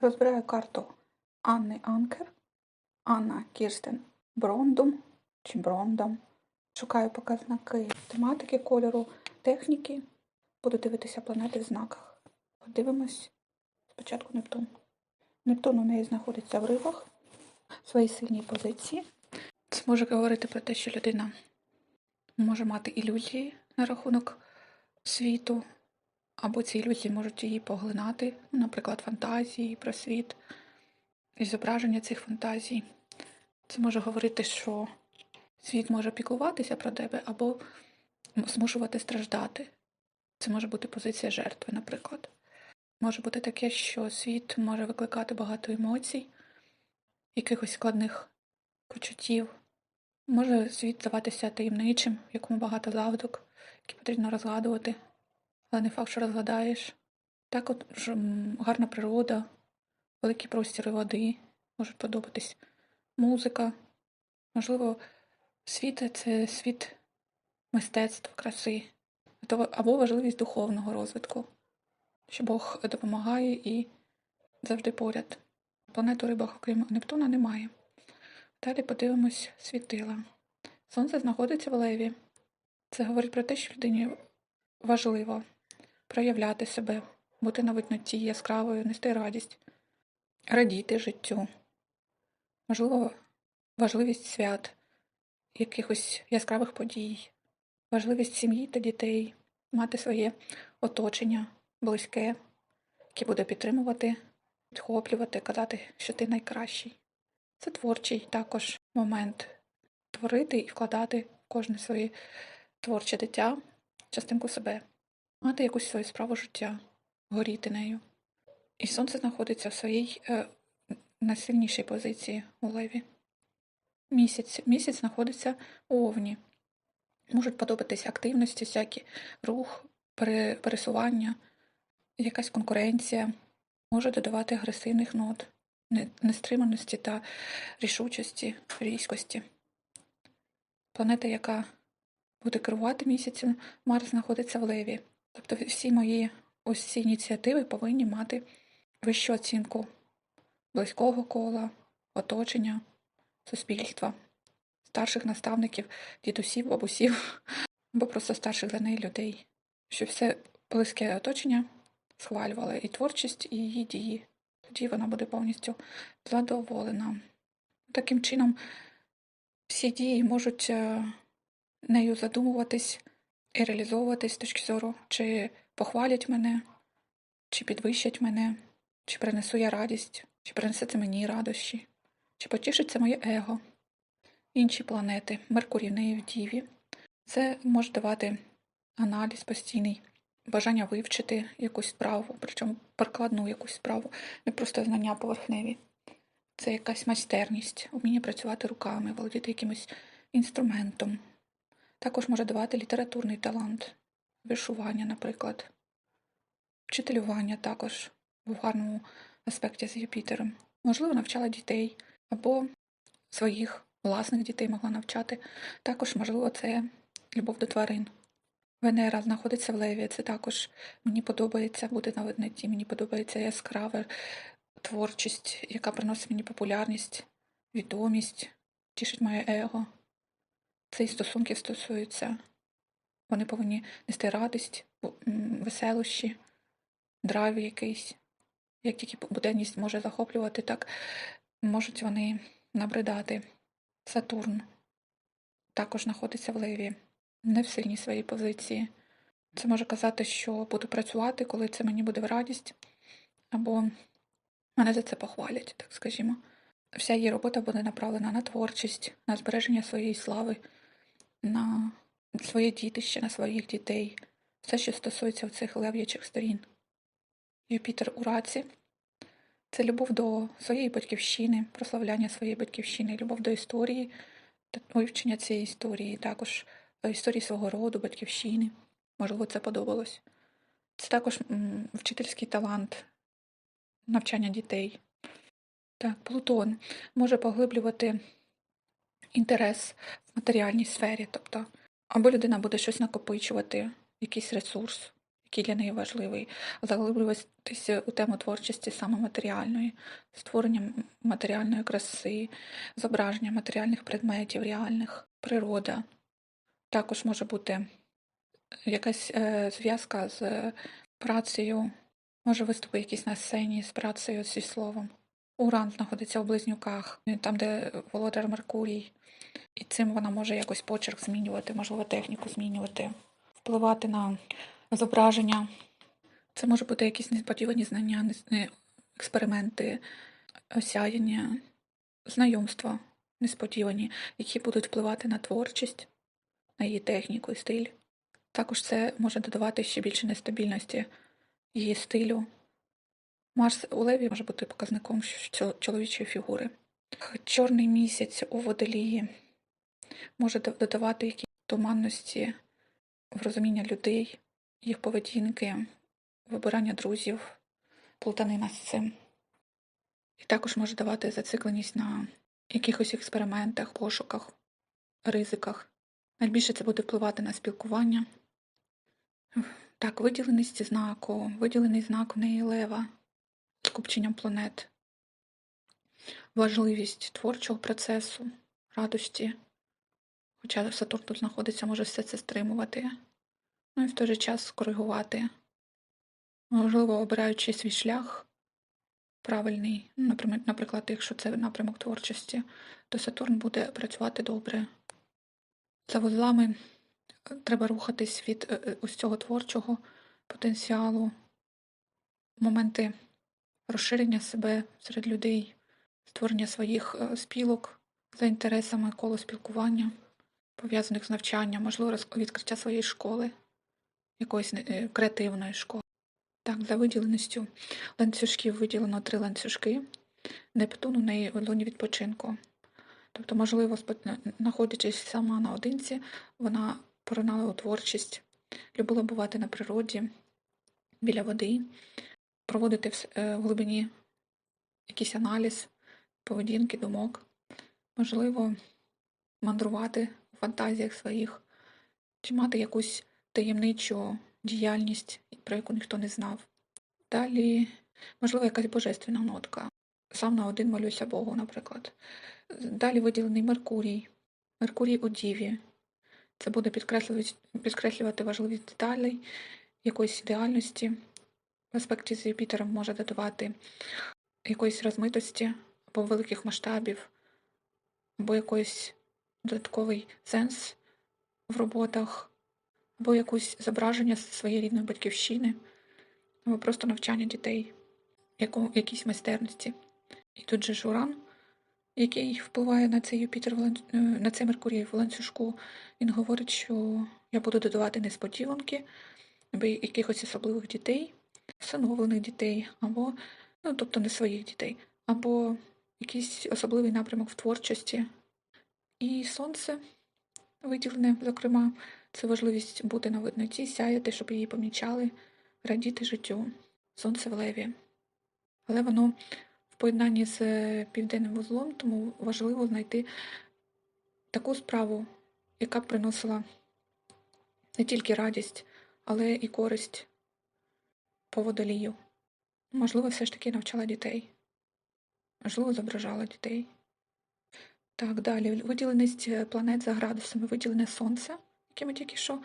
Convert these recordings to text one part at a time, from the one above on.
Розбираю карту Анни Анкер, Анна Кірстен Брондум чи Брондам. Шукаю показники тематики, кольору, техніки. Буду дивитися планети в знаках. Подивимось спочатку Нептун. Нептун у неї знаходиться в рибах, в своїй сильній позиції. Це може говорити про те, що людина може мати ілюзії на рахунок світу, або ці ілюзії можуть її поглинати, ну, наприклад, фантазії про світ і зображення цих фантазій. Це може говорити, що світ може піклуватися про тебе або змушувати страждати. Це може бути позиція жертви, наприклад. Може бути таке, що світ може викликати багато емоцій, якихось складних почуттів. Може світ здаватися таємничим, в якому багато загадок, які потрібно розгадувати, але не факт, що розгадаєш. Так от ж, гарна природа, великі простіри води, можуть подобатись музика. Можливо, світ це світ мистецтва, краси, або важливість духовного розвитку, що Бог допомагає і завжди поряд. Планету рибах, окрім Нептуна, немає. Далі подивимось світила. Сонце знаходиться в леві. Це говорить про те, що людині важливо проявляти себе, бути на видноті яскравою, нести радість, радіти життю. Можливо, важливість свят, якихось яскравих подій, важливість сім'ї та дітей, мати своє оточення близьке, яке буде підтримувати, підхоплювати, казати, що ти найкращий. Це творчий також момент творити і вкладати в кожне своє творче дитя, частинку себе, мати якусь свою справу життя, горіти нею. І сонце знаходиться в своїй е, найсильнішій позиції у леві. Місяць. Місяць знаходиться у овні. Можуть подобатися активності, всякі рух, пересування, якась конкуренція, може додавати агресивних нот, нестриманості та рішучості, різкості. Планета, яка буде керувати місяцем, Марс знаходиться в леві. Тобто всі мої ось ці ініціативи повинні мати вищу оцінку близького кола, оточення, суспільства, старших наставників, дідусів, бабусів або просто старших за неї людей, щоб все близьке оточення схвалювало і творчість, і її дії. Тоді вона буде повністю задоволена. Таким чином, всі дії можуть е, нею задумуватись і реалізовуватись з точки зору, чи похвалять мене, чи підвищать мене, чи принесу я радість, чи принесе це мені радощі, чи потішиться моє его. Інші планети, Меркурій в неї в Діві. Це може давати аналіз постійний, бажання вивчити якусь справу, причому прикладну якусь справу, не просто знання поверхневі. Це якась майстерність, вміння працювати руками, володіти якимось інструментом. Також може давати літературний талант, вишивання, наприклад, вчителювання також в гарному аспекті з Юпітером. Можливо, навчала дітей або своїх власних дітей могла навчати. Також, можливо, це любов до тварин. Венера знаходиться в Леві. Це також мені подобається бути на видноті, мені подобається яскрава творчість, яка приносить мені популярність, відомість, тішить моє его. Це і стосунків стосується. Вони повинні нести радість, веселощі, драйв якийсь. Як тільки буденність може захоплювати, так можуть вони набридати. Сатурн також знаходиться в леві, не в сильній своїй позиції. Це може казати, що буду працювати, коли це мені буде в радість, або мене за це похвалять, так скажімо. Вся її робота буде направлена на творчість, на збереження своєї слави, на своє дітище, на своїх дітей, все, що стосується цих лев'ячих сторін. Юпітер у раці це любов до своєї батьківщини, прославляння своєї батьківщини, любов до історії, вивчення цієї історії, також е, історії свого роду, батьківщини. Можливо, це подобалось. Це також вчительський талант навчання дітей. Так, Плутон може поглиблювати інтерес в матеріальній сфері, тобто або людина буде щось накопичувати, якийсь ресурс, який для неї важливий, заглиблюватися у тему творчості саме матеріальної, створення матеріальної краси, зображення матеріальних предметів реальних, природа. Також може бути якась е, зв'язка з працею, може виступи якісь на сцені з працею зі словом. Уран знаходиться у близнюках, е, там, де володар Меркурій, і цим вона може якось почерк змінювати, можливо, техніку змінювати, впливати на зображення. Це може бути якісь несподівані знання, експерименти, осяяння, знайомства несподівані, які будуть впливати на творчість, на її техніку і стиль. Також це може додавати ще більше нестабільності її стилю. Марс у Леві може бути показником чоловічої фігури. Чорний місяць у водолії може додавати якісь туманності в розуміння людей, їх поведінки, вибирання друзів, плутанина з цим. І також може давати зацикленість на якихось експериментах, пошуках, ризиках. Найбільше це буде впливати на спілкування. Так, виділеність знаку, виділений знак в неї лева з купченням планет, важливість творчого процесу, радості. Хоча Сатурн тут знаходиться, може все це стримувати. Ну і в той же час коригувати. Можливо, обираючи свій шлях правильний, наприклад, наприклад, якщо це напрямок творчості, то Сатурн буде працювати добре. За вузлами е, треба рухатись від е, е, ось цього творчого потенціалу, моменти розширення себе серед людей, створення своїх е, спілок за інтересами коло спілкування, пов'язаних з навчанням, можливо, відкриття своєї школи, якоїсь е, креативної школи. Так, за виділеністю ланцюжків виділено три ланцюжки. Нептун у неї в луні відпочинку. Тобто, можливо, знаходячись сама наодинці, вона поринала у творчість, любила бувати на природі, біля води, проводити в, е, в глибині якийсь аналіз поведінки, думок, можливо, мандрувати у фантазіях своїх, чи мати якусь таємничу діяльність, про яку ніхто не знав. Далі, можливо, якась божественна нотка. Сам на один молюся Богу, наприклад. Далі виділений Меркурій. Меркурій у Діві. Це буде підкреслювати, підкреслювати важливість деталей, якоїсь ідеальності. Аспекті з Юпітером може додавати якоїсь розмитості або великих масштабів, або якийсь додатковий сенс в роботах, або якусь зображення своєї рідної батьківщини, або просто навчання дітей, яку, якійсь майстерності. І тут же ж Уран, який впливає на цей Юпітер, е, на цей Меркурій в ланцюжку, він говорить, що я буду додавати несподіванки, або якихось особливих дітей, всиновлених дітей, або, ну, тобто не своїх дітей, або якийсь особливий напрямок в творчості. І сонце виділене, зокрема, це важливість бути на видноті, сяяти, щоб її помічали, радіти життю. Сонце в леві. Але воно в поєднанні з південним вузлом, тому важливо знайти таку справу, яка б приносила не тільки радість, але і користь по водолію. Можливо, все ж таки навчала дітей. Можливо, зображала дітей. Так, далі. Виділеність е, планет за градусами, виділене Сонце, яке ми тільки що,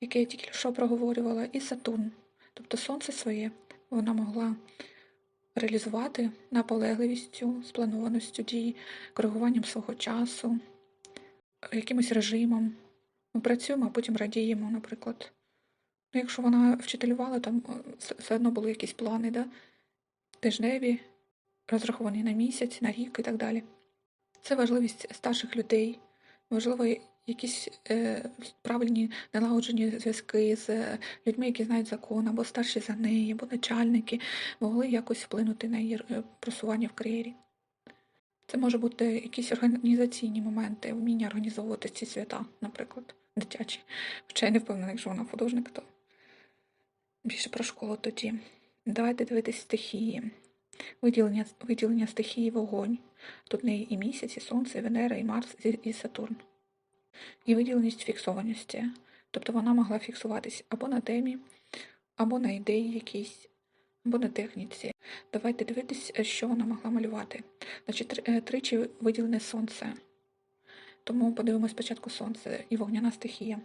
яке я тільки що проговорювала, і Сатурн. Тобто Сонце своє вона могла реалізувати наполегливістю, спланованістю дій, коригуванням свого часу, якимось режимом. Ми працюємо, а потім радіємо, наприклад. Ну, якщо вона вчителювала, там е, все- одно були якісь плани, да? тижневі, розраховані на місяць, на рік і так далі. Це важливість старших людей, можливо, якісь е, правильні налагоджені зв'язки з е, людьми, які знають закон, або старші за неї, або начальники, могли якось вплинути на її е, просування в кар'єрі. Це може бути якісь організаційні моменти, вміння організовувати ці свята, наприклад, дитячі. Хоча я не впевнена, якщо вона художник, то більше про школу тоді. Давайте дивитись стихії. Виділення, виділення стихії вогонь. Тут неї і місяць, і сонце, і Венера, і Марс, і, Сатурн. І виділеність фіксованості. Тобто вона могла фіксуватись або на темі, або на ідеї якісь, або на техніці. Давайте дивитись, е, що вона могла малювати. Значить, е, тричі виділене сонце. Тому подивимось спочатку сонце і вогняна стихія.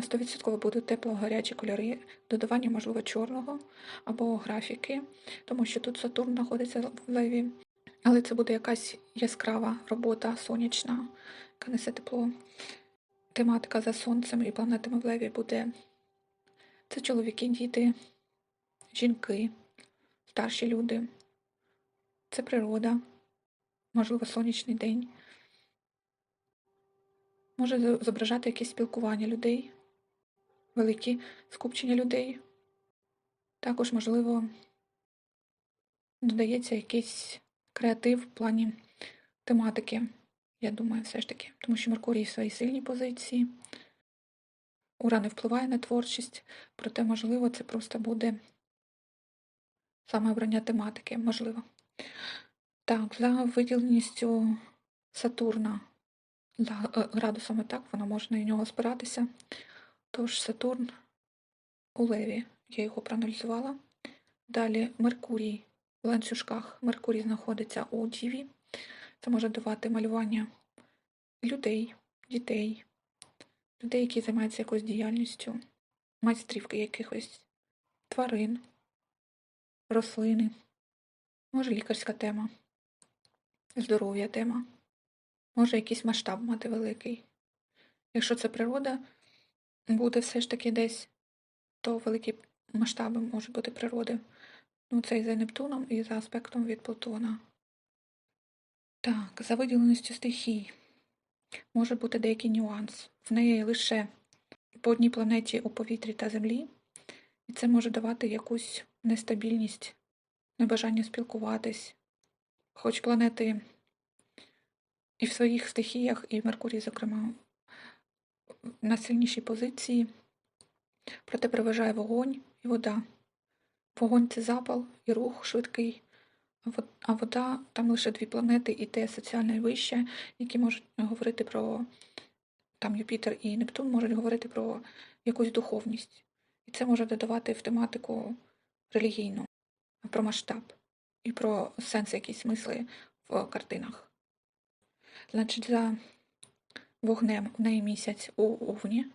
100% будуть тепло-гарячі кольори, додавання, можливо, чорного або графіки, тому що тут Сатурн знаходиться в леві. Але це буде якась яскрава робота, сонячна, яка несе тепло. Тематика за сонцем і планетами в леві буде це чоловіки, діти, жінки, старші люди. Це природа, можливо, сонячний день. Може зображати якесь спілкування людей, великі скупчення людей. Також, можливо, додається якийсь креатив в плані тематики, я думаю, все ж таки. Тому що Меркурій в своїй сильній позиції. Уран не впливає на творчість, проте, можливо, це просто буде саме обрання тематики, можливо. Так, за виділеністю Сатурна за е, градусами так, воно може на нього спиратися. Тож Сатурн у Леві, я його проаналізувала. Далі Меркурій в ланцюжках. Меркурій знаходиться у Діві. Це може давати малювання людей, дітей, людей, які займаються якоюсь діяльністю, майстрів якихось тварин, рослини, може лікарська тема, здоров'я тема, може якийсь масштаб мати великий. Якщо це природа, буде все ж таки десь, то великі масштаби можуть бути природи. Ну, це і за Нептуном, і за аспектом від Плутона. Так, за виділеністю стихій може бути деякий нюанс. В неї лише по одній планеті у повітрі та землі, і це може давати якусь нестабільність, небажання спілкуватись. Хоч планети і в своїх стихіях, і Меркурій, зокрема, на сильнішій позиції, проте переважає вогонь і вода. Вогонь це запал і рух швидкий, а вода там лише дві планети, і те соціальне вище, які можуть говорити про там Юпітер і Нептун можуть говорити про якусь духовність. І це може додавати в тематику релігійну, про масштаб і про сенс, якісь смисли в картинах. Значить, за вогнем в неї місяць у Овні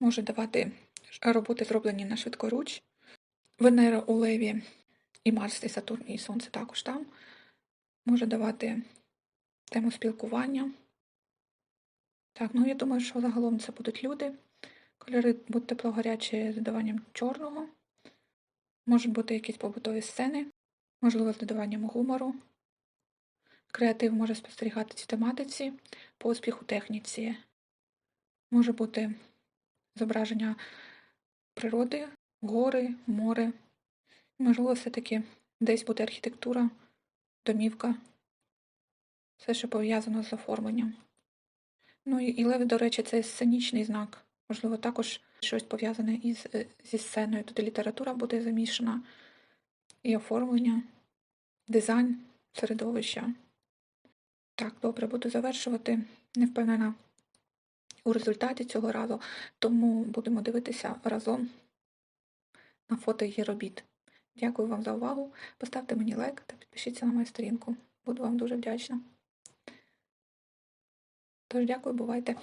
може давати роботи, зроблені на швидкоруч. Венера у Леві і Марс, і Сатурн, і Сонце також там може давати тему спілкування. Так, ну я думаю, що загалом це будуть люди. Кольори будуть тепло-гарячі з додаванням чорного. Можуть бути якісь побутові сцени, можливо, з додаванням гумору. Креатив може спостерігатися в тематиці, по успіху техніці. Може бути зображення природи, гори, море. Можливо, все-таки десь буде архітектура, домівка, все, що пов'язано з оформленням. Ну і, і лев, до речі, це сценічний знак. Можливо, також щось пов'язане із, е, зі сценою. Тут і література буде замішана, і оформлення, дизайн середовища. Так, добре, буду завершувати. Не впевнена у результаті цього разу, тому будемо дивитися разом на фото її робіт. Дякую вам за увагу. Поставте мені лайк та підпишіться на мою сторінку. Буду вам дуже вдячна. Тож дякую, бувайте.